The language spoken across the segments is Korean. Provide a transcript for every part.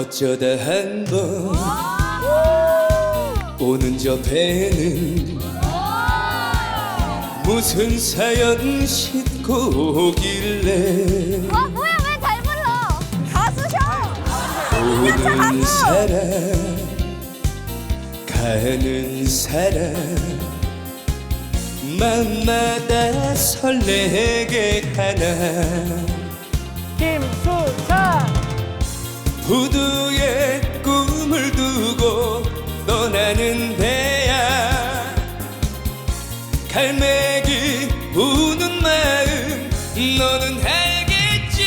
어쩌다 한 번 오는 저 배는 무슨 사연 싣고 오길래 아 뭐야 왜 잘 불러? 가수셔. 오는 사람 가는 사람 마음마다 설레게 하나 김수찬 부두에 꿈을 두고 떠나는 배야. 갈매기 우는 마음 너는 알겠지?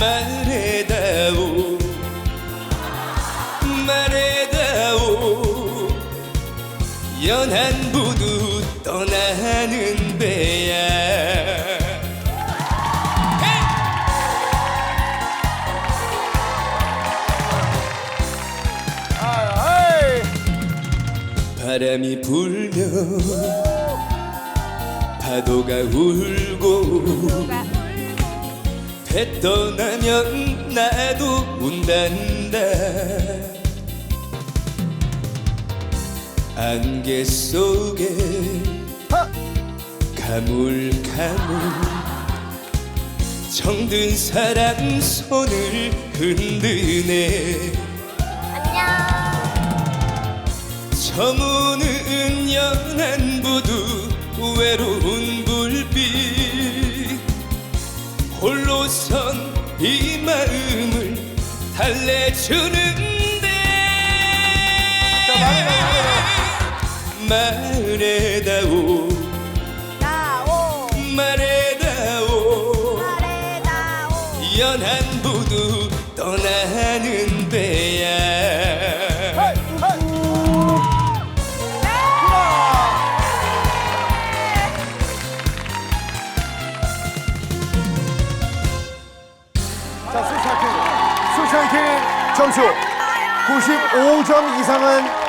말해다오 말해다오. 연한 부두 바람이 불면 파도가 울고 배 떠나면 나도 운단다. 안개 속에 가물가물 정든 사람 손을 흔드네 저무는 연한 부두 외로운 불빛. 홀로 선 이 마음을 달래주는데. 말해다오. 말해다오. 말해다오. 연한 부두 떠나 점수. 95점 이상은